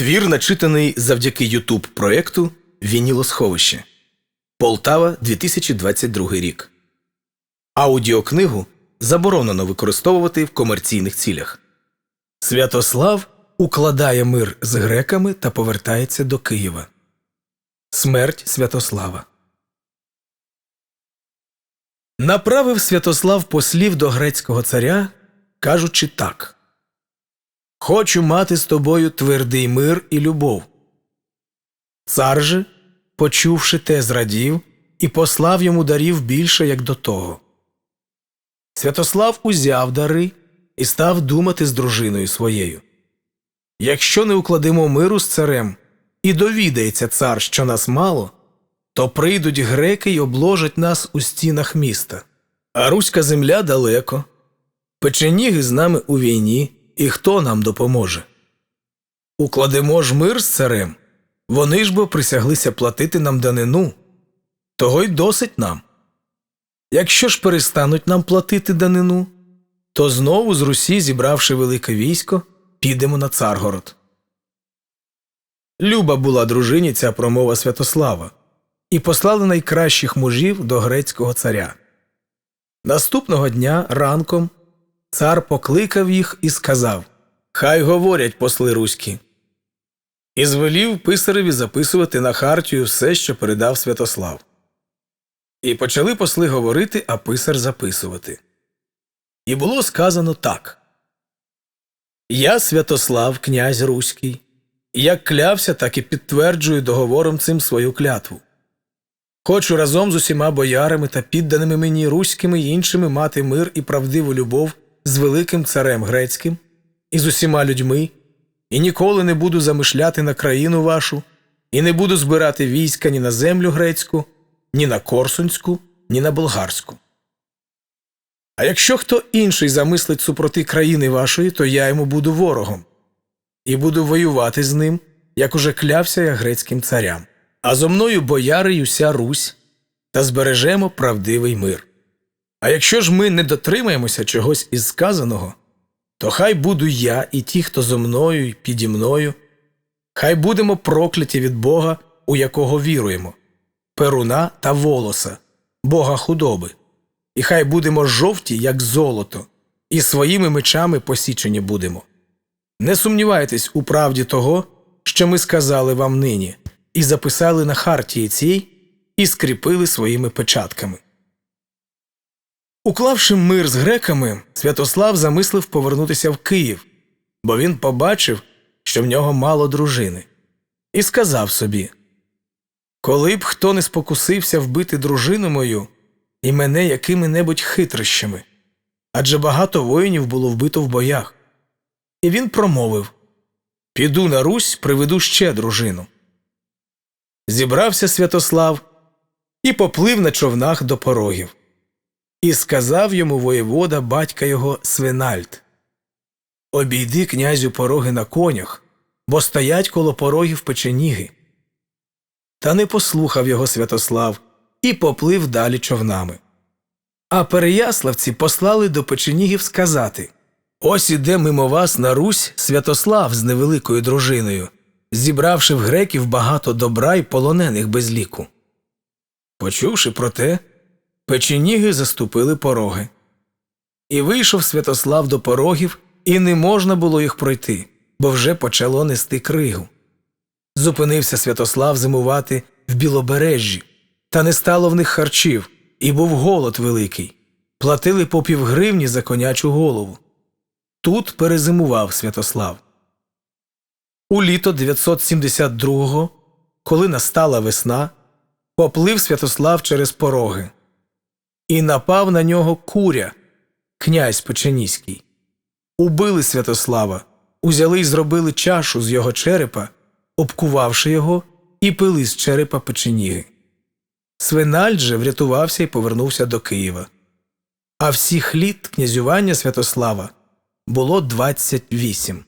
Твір начитаний завдяки Ютуб проєкту Вінілосховище. Полтава 2022 рік. Аудіокнигу заборонено використовувати в комерційних цілях. Святослав укладає мир з греками та повертається до Києва. Смерть Святослава. Направив Святослав послів до грецького царя, кажучи так Хочу мати з тобою твердий мир і любов. Цар же, почувши те, зрадів і послав йому дарів більше, як до того. Святослав узяв дари і став думати з дружиною своєю Якщо не укладемо миру з царем, і довідається цар, що нас мало, то прийдуть греки й обложать нас у стінах міста. А руська земля далеко, печеніги з нами у війні, і хто нам допоможе? Укладемо ж мир з царем, вони ж бо присяглися платити нам данину, того й досить нам. Якщо ж перестануть нам платити данину, то знову з Русі, зібравши велике військо, підемо на Царгород. Люба була дружині ця промова Святослава, і послали найкращих мужів до грецького царя. Наступного дня ранком цар покликав їх і сказав Хай говорять посли руські. І звелів писареві записувати на хартію все, що передав Святослав. І почали посли говорити, а писар записувати. І було сказано так Я Святослав, князь Руський, як клявся, так і підтверджую договором цим свою клятву. Хочу разом з усіма боярами та підданими мені руськими й іншими мати мир і правдиву любов з великим царем грецьким і з усіма людьми, і ніколи не буду замишляти на країну вашу, і не буду збирати війська ні на землю грецьку, ні на Корсунську, ні на болгарську. А якщо хто інший замислить супроти країни вашої, то я йому буду ворогом і буду воювати з ним, як уже клявся я грецьким царям. А зо мною бояри й уся Русь, та збережемо правдивий мир. А якщо ж ми не дотримаємося чогось із сказаного, то хай буду я і ті, хто зо мною і піді мною, хай будемо прокляті від Бога, у якого віруємо, перуна та волоса, Бога худоби, і хай будемо жовті, як золото, і своїми мечами посічені будемо. Не сумнівайтесь у правді того, що ми сказали вам нині, і записали на хартії цій, і скріпили своїми печатками. Уклавши мир з греками, Святослав замислив повернутися в Київ, бо він побачив, що в нього мало дружини, і сказав собі Коли б хто не спокусився вбити дружину мою і мене якими небудь хитрощами, адже багато воїнів було вбито в боях. І він промовив Піду на Русь, приведу ще дружину. Зібрався Святослав і поплив на човнах до порогів. І сказав йому воєвода батька його Свинальд Обійди князю пороги на конях, бо стоять коло порогів печеніги. Та не послухав його Святослав і поплив далі човнами. А переяславці послали до печенігів сказати Ось іде мимо вас на Русь Святослав з невеликою дружиною, зібравши в греків багато добра й полонених без ліку. Почувши про те, печеніги заступили пороги. І вийшов Святослав до порогів, і не можна було їх пройти, бо вже почало нести кригу. Зупинився Святослав зимувати в білобережжі, та не стало в них харчів, і був голод великий. Платили по півгривні за конячу голову. Тут перезимував Святослав. У літо 972-го, коли настала весна, поплив Святослав через пороги і напав на нього куря, князь Печеніський. Убили Святослава, узяли й зробили чашу з його черепа, обкувавши його, і пили з черепа печеніги. Свинальд же врятувався і повернувся до Києва. А всіх літ князювання Святослава було 28.